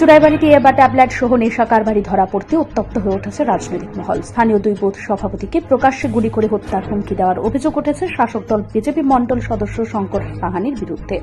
চুরাইবাড়িতে এবার ট্যাবলেট সহ নেশা কারবারি ধরা পড়তে উত্তপ্ত হয়ে উঠেছে রাজনৈতিক মহল। স্থানীয় দুই বুথ সভাপতিকে প্রকাশ্যে গুলি করে হত্যার হুমকি দেওয়ার অভিযোগ উঠেছে শাসক দল বিজেপি মণ্ডল সদস্য শঙ্কর সাহানির বিরুদ্ধে।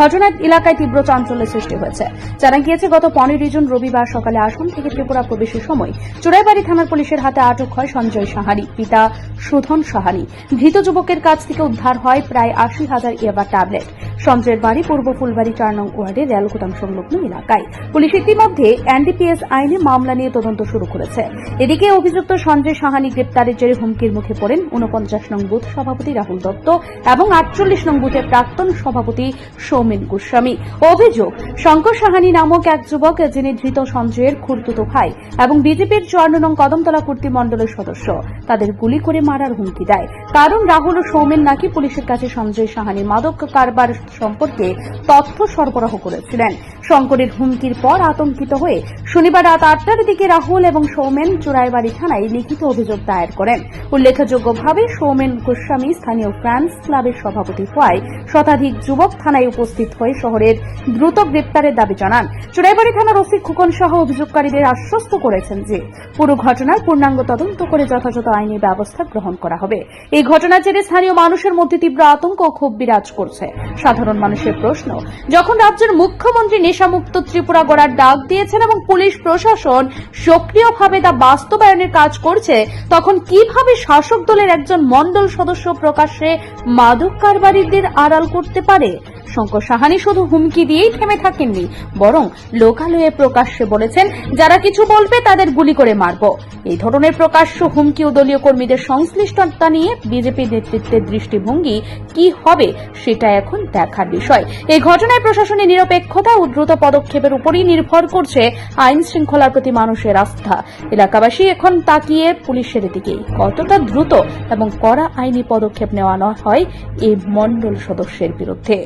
ঘটনায় এলাকায় তীব্র চাঞ্চল্যের সৃষ্টি হয়েছে। জানা গিয়েছে, গত পনেরোই জুন রবিবার সকালে আসাম থেকে ত্রিপুরা প্রবেশের সময় চুরাইবাড়ি থানার পুলিশের হাতে আটক হয় সঞ্জয় সাহানি, পিতা সুধন সাহানি। ধৃত যুবকের কাছ থেকে উদ্ধার হয় প্রায় আশি হাজার এবার ট্যাবলেট। সঞ্জয়ের বাড়ি পূর্ব ফুলবাড়ি চার নং ওয়ার্ডের রেলগুদাম সংলগ্ন এলাকায়। পুলিশ ইতিমধ্যে এনডিপিএস আইনে মামলা নিয়ে তদন্ত শুরু করেছে। এদিকে অভিযুক্ত সঞ্জয় সাহানি গ্রেপ্তারের জেরে হুমকির মুখে পড়েন উনপঞ্চাশ নং বুথ সভাপতি রাহুল দত্ত এবং আটচল্লিশ নং বুথের প্রাক্তন সভাপতি সৌমেন গোস্বামী। অভিযোগ, শঙ্কর সাহানি নামক এক যুবক যিনি ধৃত সঞ্জয়ের খুর্তুতো ভাই এবং বিজেপির চুয়ান্ন নং কদমতলা কুর্তি মণ্ডলের সদস্য, তাদের গুলি করে মারার হুমকি দেয়। কারণ রাহুল ও সৌমেন নাকি পুলিশের কাছে সঞ্জয় সাহানি মাদক কারবার সম্পর্কে তথ্য সরবরাহ করেছিলেন। শঙ্করের হুমকির পর আতঙ্কিত হয়ে শনিবার রাত আটটার দিকে রাহুল এবং সৌমেন চোরাইবাড়ি থানায় লিখিত অভিযোগ দায়ের করেন। উল্লেখযোগ্যভাবে সৌমেন গোস্বামী স্থানীয় ফ্রান্স ক্লাবের সভাপতি হওয়ায় শতাধিক যুবক থানায় উপস্থিত হয়ে শহরের দ্রুত গ্রেপ্তারের দাবি জানান। চোরাইবাড়ি থানার ওসি খুকন সহ অভিযোগকারীদের আশ্বস্ত করেছেন যে পুরো ঘটনার পূর্ণাঙ্গ তদন্ত করে যথাযথ আইনি ব্যবস্থা গ্রহণ করা হবে। এই ঘটনার জেরে স্থানীয় মানুষের মধ্যে তীব্র আতঙ্ক ও ক্ষোভ বিরাজ করছে। সাধারণ মানুষের প্রশ্ন, যখন রাজ্যের মুখ্যমন্ত্রী নেশামুক্ত ত্রিপুরা গড়ার ডাক দিয়েছেন এবং পুলিশ প্রশাসন সক্রিয়ভাবে তা বাস্তবায়নের কাজ করছে, তখন কীভাবে শাসক দলের একজন মন্ডল সদস্য প্রকাশ্যে মাদক কারবারিদের আড়াল করতে পারে? শঙ্কর সাহানি শুধু হুমকি দিয়েই থেমে থাকেননি, বরং লোকালয়ে প্রকাশ্যে বলেছেন, যারা কিছু বলবে তাদের গুলি করে মারব। এই ধরনের প্রকাশ্য হুমকি ও দলীয় কর্মীদের সংশ্লিষ্টতা নিয়ে বিজেপি নেতৃত্বের দৃষ্টিভঙ্গি কি হবে, সেটা এখন দেখার বিষয়। এই ঘটনায় প্রশাসনের নিরপেক্ষতা ও দ্রুত পদক্ষেপের উপরই নির্ভর করছে আইন শৃঙ্খলার প্রতি মানুষের আস্থা। এলাকাবাসী এখন তাকিয়ে পুলিশের দিকেই। কতটা দ্রুত এবং কড়া আইনি পদক্ষেপ নেওয়া হয় এই মণ্ডল সদস্যের বিরুদ্ধে।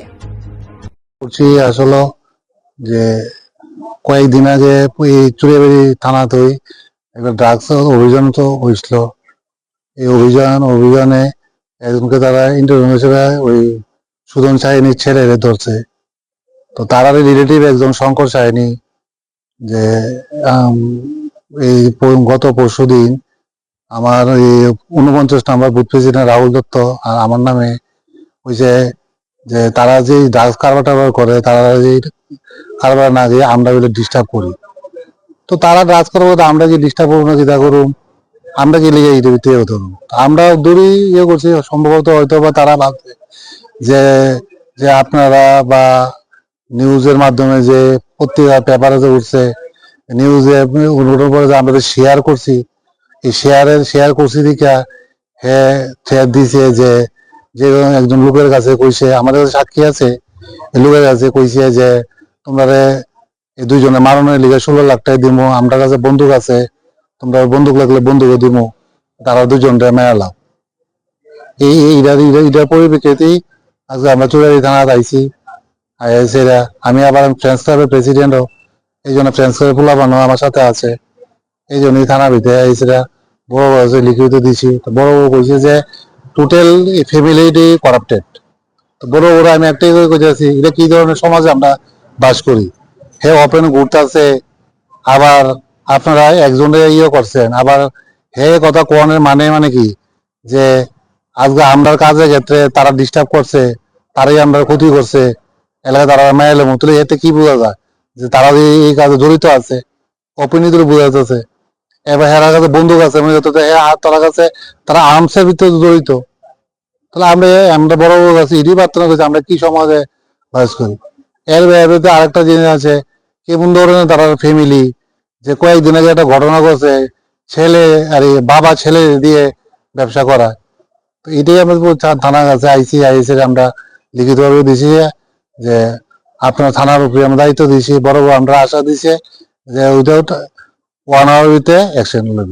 করছি আসলে যে কয়েকদিন আগে এই চুরিয়াবাড়ি থানাতে একটা ড্রাগস অভিযান তো হয়েছিল। এই অভিযান, অভিযানে একজনকে তারা ইন্টারভিউ হিসেবে ওই সুদন সাহিনীর ছেলে ধরছে। তো তারারই রিলেটিভ একজন শঙ্কর সাহিনী যে এই গত পরশু দিন আমার এই উনপঞ্চাশ number booth president Rahul Dutta, আর আমার নামে ওই যে যে তারা যে ড্রাগস কারবার করে, তারা যে কারবার না দিয়ে আমরা বলে ডিস্টার্ব করি। তো তারা ড্রাগস করব তো আমরা যে ডিস্টার্ব করব না, যেটা করুন, আমরা কি লিগে এইটা ভিতরে হতো আমরা দূরই ইয়ে করছি, সম্ভবত হয়তো বা তারা ভাবছে যে যে আপনারা বা নিউজের মাধ্যমে যে পত্রিকা পেপারে যে উঠছে, নিউজে অনুরোধ করে যে আমরা শেয়ার করছি, এই শেয়ারের শেয়ার করছি দিকা হ্যাঁ শেয়ার দিছে যে যে একজন লোকের কাছে কইছে আমাদের সাক্ষী আছে লোকের কাছে কইছে যে তোমরা এই দুইজনে মারণের লিগে ষোলো লাখ টাকা দিমো আমরা কাছে বন্দুক আছে, তোমরা বন্দুক লাগলে বন্দুক দিমো, তারা দুজন মেরালাম এই এই ইটার ইটার ইটার পরিপ্রেক্ষিতেই আজকে আমরা চুরারি থানাত আইছি। আইসি আমি আবার ফ্রেন্স ক্লাবের প্রেসিডেন্টও, এই জন্য ফ্রেন্স ক্লাবের আমার সাথে আছে। এই জন্যই থানা ভিতরে আইসিরা বড় বড় লিখিত দিছি বড় বড় কইছে যে টোটাল ফ্যামিলিটি করাপ্টেড বড় বড় আমি একটাই করে কইতেছি এটা কি ধরনের সমাজে আমরা বাস করি? হে ওপেন ঘুরতেছে, আবার আপনারা একজনের ইয়ে করছেন, আবার হে কথা কোয়ানের মানে মানে কি? যে আজকে আমরার কাজের ক্ষেত্রে তারা ডিস্টার্ব করছে, তারাই আমরা ক্ষতি করছে, এলাকায় তারা মেয়েলে মতলে এতে কি বোঝা যায়? যে তারা যে এই কাজে জড়িত আছে অপনীত বোঝা যাচ্ছে। এবার হেরার কাছে বন্দুক আছে মানে তার কাছে, তারা আর্মসের ভিতরে জড়িত। তাহলে আমরা আমরা বড় বড় কাছে ইডি প্রার্থনা করছি, আমরা কি সমাজে বাস করি। এর বাইরে আরেকটা জিনিস আছে, কেমন ধরনের তারা ফ্যামিলি যে কয়েকদিন আগে একটা ঘটনা ঘটছে, ছেলে আর বাবা ছেলে দিয়ে ব্যবসা করা তো এটাই আমরা থা- থানার কাছে আইসি আইসি আমরা লিখিতভাবে দিছি যে আপনার থানার উপরে আমরা দায়িত্ব দিছি, বড় বড় আমরা আশা দিছে যে উইদাউট ওয়ান আওয়ার ভিতরে অ্যাকশন নেব।